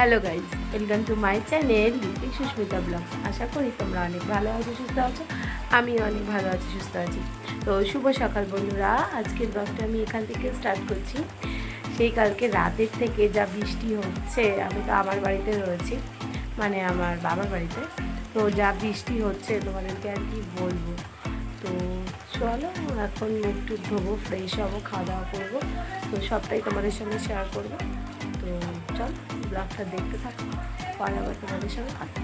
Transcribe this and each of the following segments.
Hello guys welcome to my channel Lipi Susmita blog আশা করি তোমরা অনেক ভালো আছো, সুস্থ আছো। আমি অনেক ভালো আছি, সুস্থ আছি। তো শুভ সকাল, বন্ধুরা। আজকের ব্লগটা আমি এখান থেকে স্টার্ট করছি। সেই কালকে রাতের থেকে যা বৃষ্টি হচ্ছে, আমি তো আমার বাড়িতে রয়েছি। মানে আমার বাবার বাড়িতে। তো যা বৃষ্টি হচ্ছে, তোমাদেরকে আর কি বলব? তো চলো, এখন মুখ ধোবো ফ্রেশ হব, খাওয়া দাওয়া করব। তো সবটাই তোমাদের সঙ্গে শেয়ার করব। তো চল ব্লগটা দেখতে থাকো, পরে আবার তোমাদের সঙ্গে কথা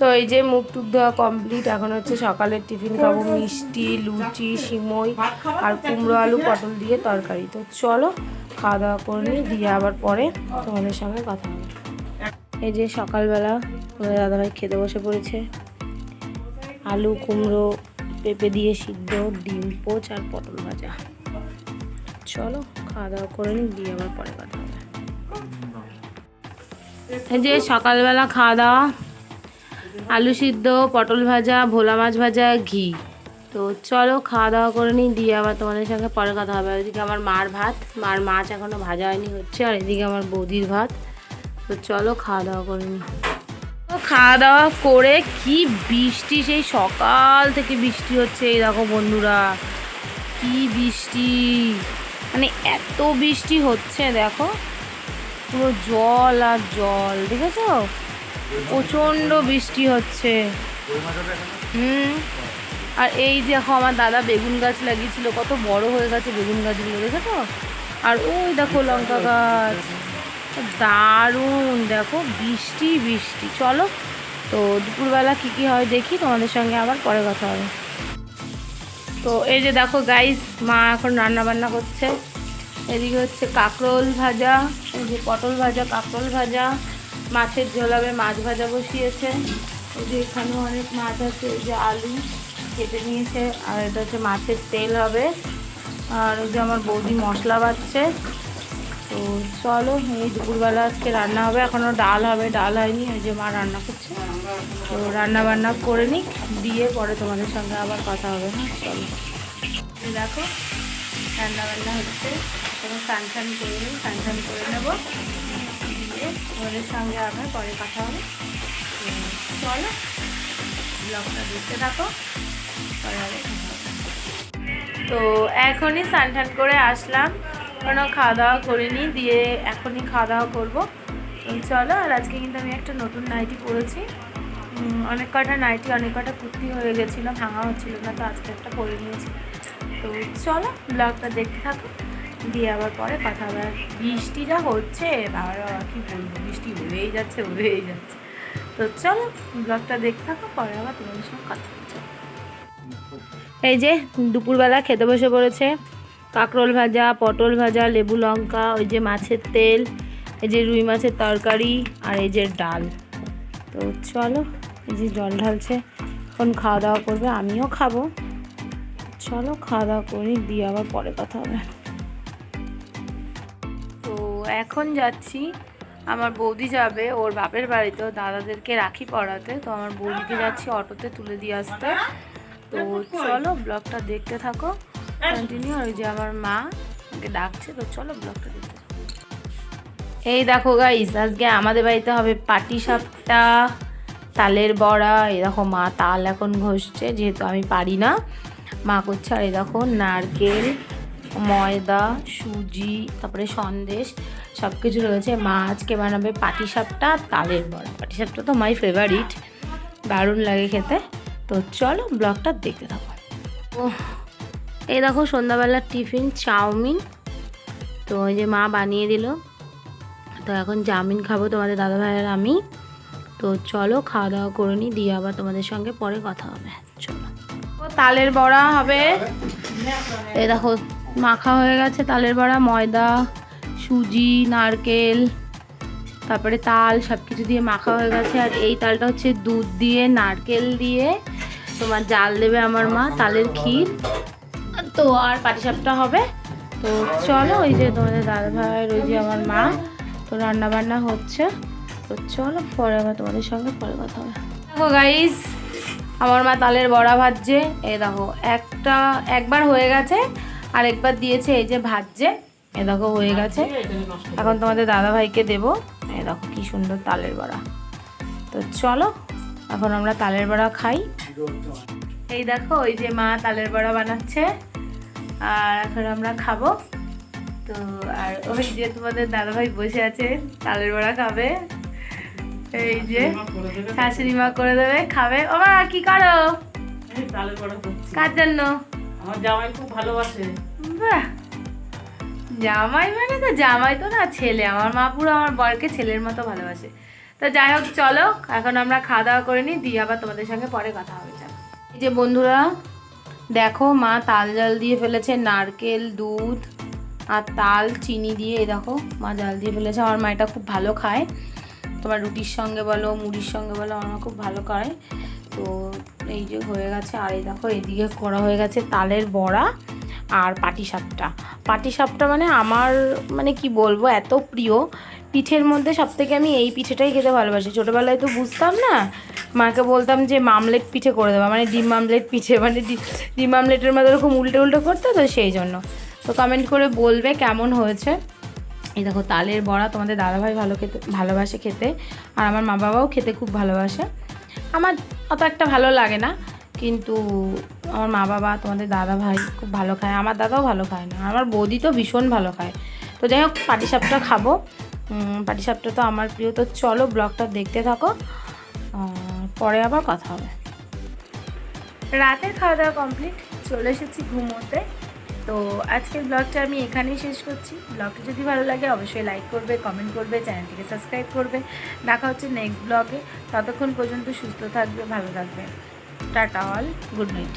তো এই যে মুখ টুক ধোয়া কমপ্লিট এখন হচ্ছে সকালের টিফিন খাব, মিষ্টি, লুচি, সিমই আর কুমড়ো আলু, পটল দিয়ে তরকারি। তো চলো খাওয়া দাওয়া করে নিই দিয়ে আবার পরে তোমাদের সঙ্গে কথা হবে। এই যে সকালবেলা তোমাদের দাদাভাই খেতে বসে পড়েছে। আলু, কুমড়ো, পেঁপে দিয়ে সিদ্ধ, ডিম, পোচ আর পটল ভাজা। চলো। খাওয়া দাওয়া করে নিই, দিয়ে আবার পরে কথা হবে। যে সকালবেলা খাওয়া দাওয়া আলু সিদ্ধ, পটল ভাজা, ভোলা মাছ ভাজা, ঘি। তো চলো খাওয়া দাওয়া করে নিই, দিয়ে আবার তোমাদের সঙ্গে পরে কথা হবে। ওইদিকে আমার মার ভাত, মার মাছ এখনও ভাজা হয়নি হচ্ছে, আর এদিকে আমার বৌদির ভাত। তো চলো খাওয়া দাওয়া করে নিই। খাওয়া দাওয়া করে কি বৃষ্টি, সেই সকাল থেকে বৃষ্টি হচ্ছে, এই দেখো বন্ধুরা। কি বৃষ্টি। মানে এত বৃষ্টি হচ্ছে, দেখো। পুরো জল আর জল, দেখেছ? প্রচণ্ড বৃষ্টি হচ্ছে। হুম। আর এই দেখো, আমার দাদা বেগুন গাছ লাগিয়েছিল, কত বড় হয়ে গেছে বেগুন গাছগুলো, দেখেছ? আর ওই দেখো লঙ্কা গাছ। দারুণ, দেখো, বৃষ্টি বৃষ্টি। চলো, তো দুপুরবেলা কী কী হয় দেখি, তোমাদের সঙ্গে আবার পরে কথা হবে। তো এই যে দেখো গাইস মা এখন রান্না বান্না করছে। এদিকে হচ্ছে কাঁকরোল ভাজা, এই যে পটল ভাজা, কাঁকরোল ভাজা, মাছের ঝোলাবে মাছ ভাজা বসিয়েছে। এই যে এখানেও অনেক মাছ আছে, এই যে আলু কেটে নিয়েছে, আর এটা হচ্ছে মাছের তেল হবে। আর ওই যে আমার বৌদি মশলা বাচ্ছে তো চলো, এই দুপুরবেলা আজকে রান্না হবে। এখনও ডাল হবে, ডাল হয়নি ওই যে মা রান্না করছে। তো রান্না বান্না করে নিক, দিয়ে পরে তোমাদের সঙ্গে আবার কথা হবে হ্যাঁ? চলো। দেখো রান্না বান্না হচ্ছে। কোনো স্নান টান করে নিই, স্নান টান করে নেব। দিয়ে তোমাদের সঙ্গে আবার পরে কথা হবে। চলো, ব্লগটা দেখতে থাকো। তো এখনই স্নান টান করে আসলাম। কোনো খাওয়া দাওয়া করিনি, দিয়ে এখনই খাওয়া দাওয়া করব চলো আর আজকে কিন্তু আমি একটা নতুন নাইটি পরেছি। অনেক কটা নাইটি, অনেক কটা কুর্তি হয়ে গেছিল, ভাঙা হচ্ছিল না, তো আজকে একটা পরে নিয়েছি। তো চলো, ব্লগটা দেখতে থাকো, দিয়ে আবার পরে কথা হবে। আর বৃষ্টিটা হচ্ছে বাবা বাবা, কী বলব? বৃষ্টি হয়েই যাচ্ছে হয়েই যাচ্ছে। তো চলো, ব্লগটা দেখতে থাকো, পরে আবার তোমাদের সঙ্গে কথা এই যে, দুপুরবেলা খেতে বসে পড়েছে। কাঁকরোল ভাজা, পটল ভাজা, লেবু লঙ্কা, ওই যে মাছের তেল, এই যে রুই মাছের তরকারি আর এই যে ডাল। তো চলো, এই যে জল ঢালছে, এখন খাওয়া দাওয়া করবে, আমিও খাব। চলো খাওয়া দাওয়া করি, দিয়ে আবার পরে কথা হবে। তো এখন যাচ্ছি, আমার বৌদি যাবে, ওর বাপের বাড়িতে দাদাদেরকে রাখি পড়াতে তো আমার বৌদিকে যাচ্ছি অটোতে তুলে দিয়ে আসতে। তো চলো, ব্লগটা দেখতে থাকো। কন্টিনিউ ওই যে আমার মা ওকে ডাকছে, তো চলো ব্লগটা দেখতে এই দেখো গাইস আজকে আমাদের বাড়িতে হবে পাটি সাপটা, তালের বড়া, এই দেখো মা তাল এখন ঘষছে, যেহেতু আমি পারি না। মা করছে, আর এই দেখো নারকেল, ময়দা, সুজি, তারপরে সন্দেশ সব কিছু রয়েছে। মা আজকে বানাবে পাটি সাপটা তালের বড়া। পাটি সাপটা তো মাই ফেভারিট দারুণ লাগে খেতে। তো চলো ব্লগটা দেখতে থাকো। ও এই দেখো সন্ধ্যাবেলার টিফিন, চাউমিন। তো ওই যে মা বানিয়ে দিল। তো এখন চাউমিন খাব তোমাদের দাদা ভাইয়ের আমি। তো চলো খাওয়া দাওয়া করে নিই, দিয়ে আবার তোমাদের সঙ্গে পরে কথা হবে। চলো। তালের বড়া হবে। এই দেখো, মাখা হয়ে গেছে তালের বড়া, ময়দা, সুজি, নারকেল, তারপরে তাল সব কিছু দিয়ে মাখা হয়ে গেছে। আর এই তালটা হচ্ছে দুধ দিয়ে, নারকেল দিয়ে। তোমার জাল দেবে আমার মা, তালের ক্ষীর। তো আর পাটিসাপটা হবে। তো চলো ওই যে তোমাদের দাদা ভাইয়ের ওই যে আমার মা, তো রান্না বান্না হচ্ছে। তো চলো পরে আবার তোমাদের সঙ্গে পরে কথা হবে। দেখো গাইস আমার মা তালের বড়া ভাজছে। এ দেখো, একটা একবার হয়ে গেছে আর একবার দিয়েছে, এই যে ভাজছে। এ দেখো হয়ে গেছে। এখন তোমাদের দাদাভাইকে দেবো। এ দেখো কি সুন্দর তালের বড়া। তো চলো, এখন আমরা তালের বড়া খাই। এই দেখো ওই যে মা তালের বড়া বানাচ্ছে। আর এখন আমরা খাব। তো আর ওই যে তোমাদের দাদাভাই বসে আছে তালের বড়া খাবে। এই যে শাশুড়ি মা করে দেবে। খাবে। ও মা কি করো। কার জন্য? আমার জামাই খুব ভালোবাসে। বাহ! জামাই মানে তো জামাই তো না ছেলে। আমার মা পুরো আমার বরকে ছেলের মতো ভালোবাসে। তো যাই হোক চলো। এখন আমরা খাওয়া দাওয়া করে নিই দিয়ে আবার তোমাদের সঙ্গে পরে কথা হবে চলো। এই যে বন্ধুরা দেখো মা তাল জাল দিয়ে ফেলেছে, নারকেল, দুধ আর তাল, চিনি দিয়ে। এই দেখো মা জাল দিয়ে ফেলেছে। আমার মা এটা খুব ভালো খায়। তোমার রুটির সঙ্গে বলো, মুড়ির সঙ্গে বলো, আমার মা খুব ভালো খায়। তো এই যে হয়ে গেছে। আর এই দেখো, এদিকে করা হয়ে গেছে তালের বড়া আর পাটিসাপটা। পাটিসাপটা মানে আমার মানে কি বলব, এত প্রিয় পিঠের মধ্যে সব থেকে আমি এই পিঠেটাই খেতে ভালোবাসি। ছোটোবেলায় তো বুঝতাম না, মাকে বলতাম যে মামলেট পিঠে করে দেওয়া মানে ডিম মামলেট পিঠে মানে ডিম মামলেটের মধ্যে এরকম উল্টে উল্টে করতে তো সেই জন্য। তো কমেন্ট করে বলবে কেমন হয়েছে। এই দেখো, তালের বড়া তোমাদের দাদাভাই ভালো খেতে, ভালোবাসে খেতে, আর আমার মা বাবাও খেতে খুব ভালোবাসে। আমার অত একটা ভালো লাগে না, কিন্তু আমার মা বাবা, তোমাদের দাদা ভাই খুব ভালো খায়। আমার দাদাও ভালো খায় না, আমার বৌদি তো ভীষণ ভালো খায়। তো যাই হোক, পাটিসাপটা খাব। পাটিসাপটা তো আমার প্রিয়। তো চলো ব্লগটা দেখতে থাকো। পরে আবার কথা হবে। রাতের খাওয়া দাওয়া কমপ্লিট চলে এসেছি ঘুমোতে। তো আজকের ব্লগটা আমি এখানেই শেষ করছি। ব্লগটা যদি ভালো লাগে, অবশ্যই লাইক করবে কমেন্ট করবে চ্যানেলটিকে সাবস্ক্রাইব করবে। দেখা হচ্ছে নেক্সট ব্লগে। ততক্ষণ পর্যন্ত সুস্থ থাকবে, ভালো থাকবে। Tata all good night